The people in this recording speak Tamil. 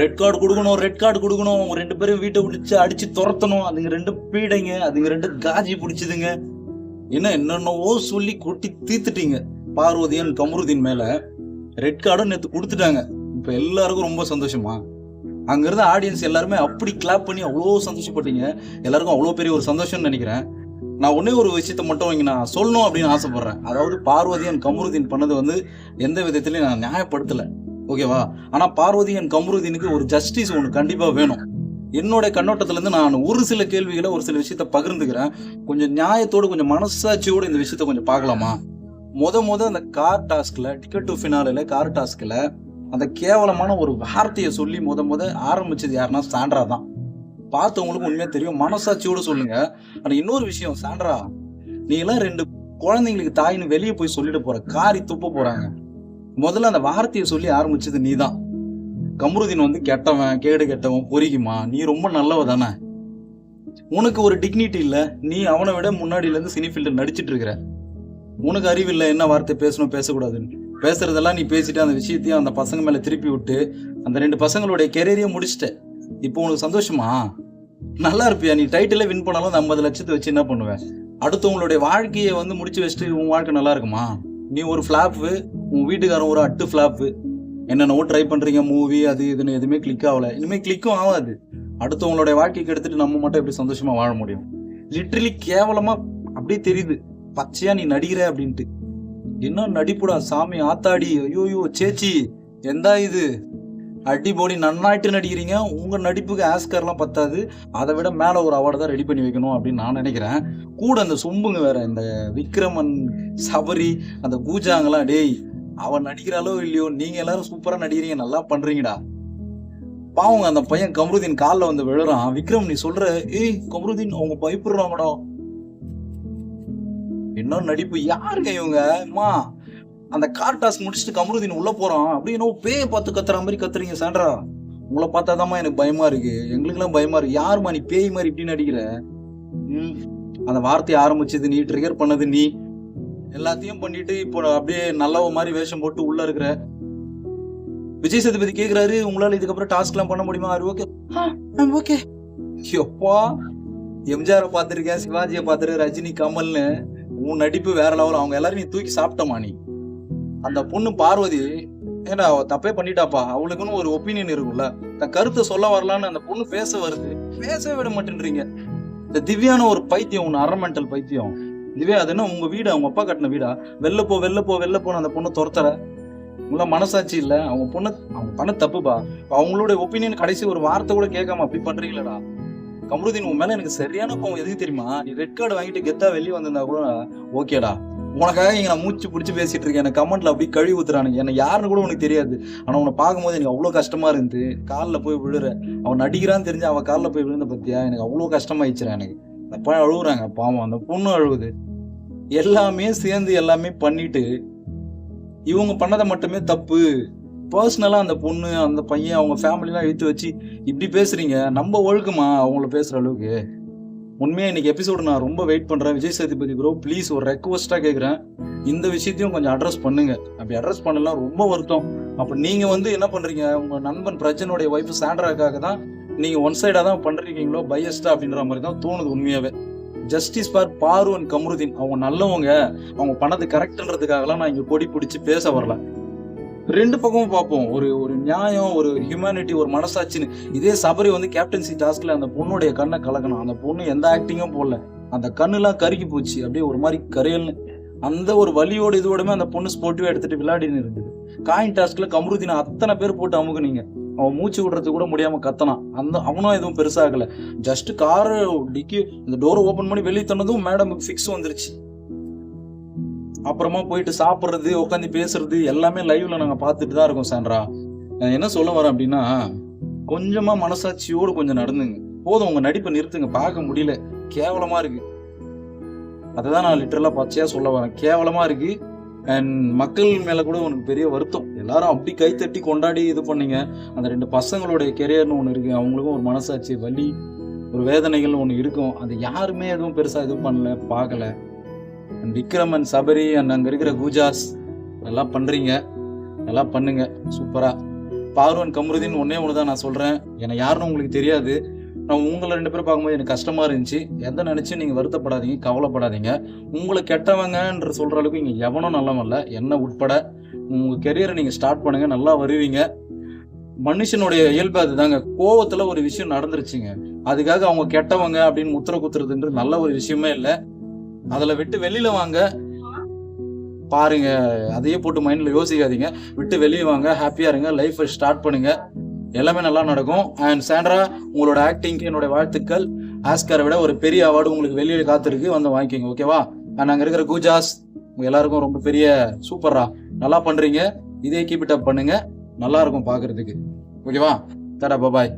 ரெட் கார்டு கொடுக்கணும் ரெட் கார்டு கொடுக்கணும். அவங்க ரெண்டு பேரும் வீட்டை விட்டு அடிச்சு துரத்தணும். அதுங்க ரெண்டு பீடைங்க அதுங்க ரெண்டு காஜி பிடிச்சதுங்க. என்ன என்னென்னவோ சொல்லி கொட்டி தீர்த்துட்டீங்க. பார்வதியன் கமருதீன் மேல. ரெட் கார்டும் நேற்று கொடுத்துட்டாங்க. இப்ப எல்லாருக்கும் ரொம்ப சந்தோஷமா? அங்க இருந்த ஆடியன்ஸ் எல்லாருமே அப்படி கிளாப் பண்ணி அவ்வளோ சந்தோஷப்பட்டீங்க. எல்லாருக்கும் அவ்வளோ பெரிய ஒரு சந்தோஷம்னு நினைக்கிறேன். நான் ஒன்னே ஒரு விஷயத்த மட்டும் இங்கே நான் சொல்லணும் அப்படின்னு ஆசைப்படுறேன். அதாவது பார்வதியன் கமருதீன் பண்ணது வந்து எந்த விதத்துலையும் நான் நியாயப்படுத்தலை. ஓகேவா? ஆனா பார்வதியன் கமருதீனுக்கு ஒரு ஜஸ்டிஸ் ஒன்று கண்டிப்பா வேணும். என்னோட கண்ணோட்டத்துல இருந்து நான் ஒரு சில கேள்விகளை ஒரு சில விஷயத்த பகிர்ந்துக்கிறேன். கொஞ்சம் நியாயத்தோடு கொஞ்சம் மனசாட்சியோடு இந்த விஷயத்த கொஞ்சம் பார்க்கலாமா? முத முத அந்த கார் டாஸ்க்ல டிக்கெட் டு ஃபினாலில் கார் டாஸ்க்ல அந்த கேவலமான ஒரு வார்த்தையை சொல்லி முத முத ஆரம்பிச்சது யாருன்னா சாண்ட்ரா தான். பார்த்தவங்களுக்கு உண்மையா தெரியும். மனசாட்சியோடு சொல்லுங்க. ஆனா இன்னொரு விஷயம் சாண்ட்ரா நீ எல்லாம் ரெண்டு குழந்தைங்களுக்கு தாயின்னு வெளியே போய் சொல்லிட்டு போற. காரி துப்ப போறாங்க. முதல்ல அந்த வார்த்தையை சொல்லி ஆரம்பிச்சது நீதான். கமருதீன் வந்து கெட்டவன் கேடு கெட்டவன் பொறிக்குமா நீ ரொம்ப நல்லவ தானே? உனக்கு ஒரு டிக்னிட்டி இல்லை. நீ அவனை விட முன்னாடியிலேருந்து சினி ஃபீல்டு நடிச்சிட்டு இருக்கிற. உனக்கு அறிவில்லை என்ன வார்த்தை பேசணும் பேசக்கூடாதுன்னு. பேசுறதெல்லாம் நீ பேசிட்டு அந்த விஷயத்தையும் அந்த பசங்க மேல திருப்பி விட்டு அந்த ரெண்டு பசங்களுடைய கெரியரையும் முடிச்சிட்ட. இப்போ உனக்கு சந்தோஷமா? நல்லா இருப்பியா? நீ டைட்டிலே வின் பண்ணாலும் அந்த ஐம்பது லட்சத்தை வச்சு என்ன பண்ணுவேன் அடுத்தவங்களுடைய வாழ்க்கையை வந்து முடிச்சு வச்சுட்டு உன் வாழ்க்கை நல்லா இருக்குமா? நீ ஒரு ஃபிளாப்பு உன் வீட்டுக்காரன் ஒரு அட்டு ஃப்ளாப்பு என்னென்னவோ ட்ரை பண்ணுறீங்க மூவி அது இதுன்னு எதுவுமே கிளிக் ஆகலை. இனிமேல் கிளிக்கும் ஆகாது. அடுத்தவங்களுடைய வாழ்க்கைக்கு எடுத்துட்டு நம்ம மட்டும் எப்படி சந்தோஷமாக வாழ முடியும்? லிட்ரலி கேவலமாக அப்படியே தெரியுது. பச்சையாக நீ நடிகிற அப்படின்ட்டு. என்ன நடிப்புடா சாமி ஆத்தாடி ஐயோயோ சேச்சி எந்தா இது? அடி போடி நன்னாயிட்டு நடிக்கிறீங்க. உங்கள் நடிப்புக்கு ஆஸ்கர்லாம் பத்தாது. அதை விட மேலே ஒரு அவார்டு தான் ரெடி பண்ணி வைக்கணும் அப்படின்னு நான் நினைக்கிறேன். கூட அந்த சொம்புங்க வேற இந்த விக்ரமன் சபரி அந்த கூஜாங்கெல்லாம் டேய் அவன் நடிக்கிறாளோ இல்லையோ நீங்க எல்லாரும் சூப்பரா நடிக்கிறீங்க நல்லா பண்றீங்கடா. பாவங்க அந்த பையன் கமருதீன் காலில் வந்து விழுறான். விக்ரம் நீ சொல்ற ஏய் கமருதீன் அவங்க பயப்படுறாங்கடா. என்ன நடிப்பு? யாருங்க இவங்க? அம்மா அந்த கார் டாஸ்க் முடிச்சுட்டு கமருதீன் உள்ள போறான். அப்படி என்னவோ பேய பார்த்து கத்துற மாதிரி கத்துறீங்க சாண்ட்ரா. உங்களை பார்த்தாதாம்மா எனக்கு பயமா இருக்கு. எங்களுக்கெல்லாம் பயமா இருக்கு. யாரும்மா நீ பேய் மாதிரி இப்படி நடிக்கிற? ம், அந்த வார்த்தையை ஆரம்பிச்சது நீ ட்ரிகர் பண்ணது நீ. எல்லாத்தையும் பண்ணிட்டு இப்போ அப்படியே நல்லவ மாதிரி வேஷம் போட்டு உள்ள இருக்கிற. விஜய் சேதுபதி கேக்குறாரு உங்களால இதுக்கப்புறம் டாஸ்க் எல்லாம் பண்ண முடியுமா ஓகே? ஓகே எப்பா எம்ஜிஆரை பார்த்துருக்கேன் சிவாஜியை பார்த்துரு ரஜினி கமல்னு. உன் நடிப்பு வேற லெவல் அவங்க எல்லாரும் நீ தூக்கி சாப்பிட்டமா நீ? அந்த பொண்ணு பார்வதி ஏன்னா அவ தப்பே பண்ணிட்டாப்பா? அவளுக்குன்னு ஒரு ஒப்பீனியன் இருக்கும்ல. தன் கருத்தை சொல்ல வரலான்னு அந்த பொண்ணு பேச வருது. பேசவே விட மாட்டேன்றீங்க. இந்த திவ்யான ஒரு பைத்தியம் ஒன்று அரமெண்டல் பைத்தியம். இதுவே அது என்ன உங்க வீடு அவங்க அப்பா கட்டின வீடா? வெளில போ வெளில போ வெளில போன அந்த பொண்ணை துரத்துற உங்களா மனசாட்சி இல்ல. அவங்க பொண்ணு அவங்க பண்ண தப்புப்பா. அவங்களோட ஒப்பீனியன் கடைசி ஒரு வார்த்தை கூட கேட்காம அப்படி பண்றீங்களடா. கமருதீன் உன் மேல எனக்கு சரியான கோவம். எதுக்கு தெரியுமா? நீ ரெட் கார்டு வாங்கிட்டு கெத்தா வெளியே வந்திருந்தா கூட ஓகேடா. உனக்காக இங்க நான் மூச்சு பிடிச்சி பேசிட்டு இருக்கேன். எனக்கு கமெண்ட்ல அப்படி கழுவி ஊத்துறானுங்க. என்ன யாருன்னு கூட உனக்கு தெரியாது. ஆனா உன்னை பார்க்கும்போது எனக்கு அவ்வளவு கஷ்டமா இருந்து காலில் போய் விழுற. அவன் நடிக்கிறான்னு தெரிஞ்சு அவன் காலில் போய் விழுந்த பத்தியா? எனக்கு அவ்வளவு கஷ்டமாயிடுச்சுடா எனக்கு. அந்த பையன் அழுகுறாங்க பாவம் அந்த பொண்ணு அழுகுது எல்லாமே சேர்ந்து எல்லாமே பண்ணிட்டு இவங்க பண்ணதை மட்டுமே தப்பு. பர்சனலாக அந்த பொண்ணு அந்த பையன் அவங்க ஃபேமிலிலாம் இழுத்து வச்சு இப்படி பேசுறீங்க நம்ம ஒழுக்கமா அவங்கள பேசுகிற அளவுக்கு? உண்மையாக இன்னைக்கு எபிசோடு நான் ரொம்ப வெயிட் பண்ணுறேன் விஜய் சேதுபதி ப்ரோ ப்ளீஸ் ஒரு ரெக்வஸ்டா கேட்குறேன் இந்த விஷயத்தையும் கொஞ்சம் அட்ரஸ் பண்ணுங்க. அப்படி அட்ரஸ் பண்ணலாம் ரொம்ப வருத்தம். அப்போ நீங்கள் வந்து என்ன பண்ணுறீங்க உங்கள் நண்பன் பிரஜனுடைய ஒய்ஃப் சாண்ட்ராக்காக தான் நீங்க ஒன் சைடா தான் பண்றீங்களோ பையஸ்டா அப்படின்ற மாதிரி தான் தோணுது உண்மையாவே. Justice for Paru and Kamarudeen அவங்க நல்லவங்க. அவங்க பண்ணது கரெக்ட்ன்றதுக்காகலாம் நான் இங்க கொடி பிடிச்சி பேச வரல. ரெண்டு பக்கமும் பார்ப்போம். ஒரு ஒரு நியாயம் ஒரு ஹியூமனிட்டி ஒரு மனசாட்சின்னு. இதே சபரி வந்து கேப்டன்சி டாஸ்க்ல அந்த பொண்ணுடைய கண்ணை கலக்கணும் அந்த பொண்ணு எந்த ஆக்டிங்கும் போடல. அந்த கண்ணுலாம் கருகி போச்சு. அப்படியே ஒரு மாதிரி கரையல்னு. அந்த ஒரு வலியோட இதோடமே அந்த பொண்ணு ஸ்போர்ட்டிவா எடுத்துட்டு விளையாடின்னு இருந்தது. காயின் டாஸ்க்ல கமருதீன் அத்தனை பேர் போட்டு அமுக்குனீங்க. அவன் மூச்சு விடுறது கூட முடியாம கத்தனான். அந்த அவனும் எதுவும் பெருசாகல. ஜஸ்ட் கார் டிக்கி இந்த டோரை ஓபன் பண்ணி வெளியே தந்ததும் மேடமுக்கு ஃபிக்ஸ் வந்துருச்சு. அப்புறமா போயிட்டு சாப்பிட்றது உட்காந்து பேசுறது எல்லாமே லைவ்ல நாங்க பார்த்துட்டு தான் இருக்கோம் சாண்ட்ரா. நான் என்ன சொல்ல வரேன் அப்படின்னா கொஞ்சமா மனசாட்சியோடு கொஞ்சம் நடந்துங்க. போதும் உங்க நடிப்பை நிறுத்துங்க. பார்க்க முடியல. கேவலமா இருக்கு. அதுதான் நான் லிட்டரலா பச்சையா சொல்ல வரேன். கேவலமா இருக்கு. அண்ட் மக்கள் மேலே கூட உனக்கு பெரிய வருத்தம். எல்லாரும் அப்படி கைத்தட்டி கொண்டாடி இது பண்ணீங்க. அந்த ரெண்டு பசங்களுடைய கெரியர்னு ஒன்று இருக்குது அவங்களுக்கும் ஒரு மனசாட்சி வலி ஒரு வேதனைகள்னு ஒன்று இருக்கும். அது யாருமே எதுவும் பெருசாக எதுவும் பண்ணல பார்க்கல. And Vikram and Sabari and அங்கே இருக்கிற கூஜாஸ் நல்லா பண்ணுறீங்க நல்லா பண்ணுங்க. சூப்பராக பார்வன் கமருதீன் ஒன்னே ஒன்று தான் நான் சொல்கிறேன் என்னை யாருன்னு உங்களுக்கு தெரியாது. நான் உங்களை ரெண்டு பேரும் பார்க்கும்போது எனக்கு கஷ்டமாக இருந்துச்சு. எந்த நினச்சி நீங்கள் வருத்தப்படாதீங்க கவலைப்படாதீங்க. உங்களை கெட்டவங்கன்ற சொல்கிற அளவுக்கு இங்கே எவனும் நல்லவன் என்ன உட்பட உங்கள் கெரியரை நீங்கள் ஸ்டார்ட் பண்ணுங்கள் நல்லா வருவீங்க. மனுஷனுடைய இயல்பு அதுதாங்க. கோவத்தில் ஒரு விஷயம் நடந்துருச்சுங்க. அதுக்காக அவங்க கெட்டவங்க அப்படின்னு முத்திர குத்துறதுன்றது நல்ல ஒரு விஷயமே இல்லை. அதில் விட்டு வெளியில் வாங்க. பாருங்க அதையே போட்டு மைண்டில் யோசிக்காதீங்க. விட்டு வெளியே வாங்க ஹாப்பியாக இருங்க லைஃப்பை ஸ்டார்ட் பண்ணுங்கள் எல்லாமே நல்லா நடக்கும். அண்ட் சாண்ட்ரா உங்களோட ஆக்டிங்க்கு என்னோட வாழ்த்துக்கள். ஆஸ்கரை விட ஒரு பெரிய அவார்டு உங்களுக்கு வெளியே காத்திருக்கு. வந்து வாங்கிக்கோங்க ஓகேவா அண்ட் அங்கே இருக்கிற கூஜாஸ் உங்கள் எல்லாருக்கும் ரொம்ப பெரிய சூப்பரா நல்லா பண்ணுறீங்க இதே கீப் இட் அப் பண்ணுங்க. நல்லா இருக்கும் பார்க்கறதுக்கு ஓகேவா தடா பாய்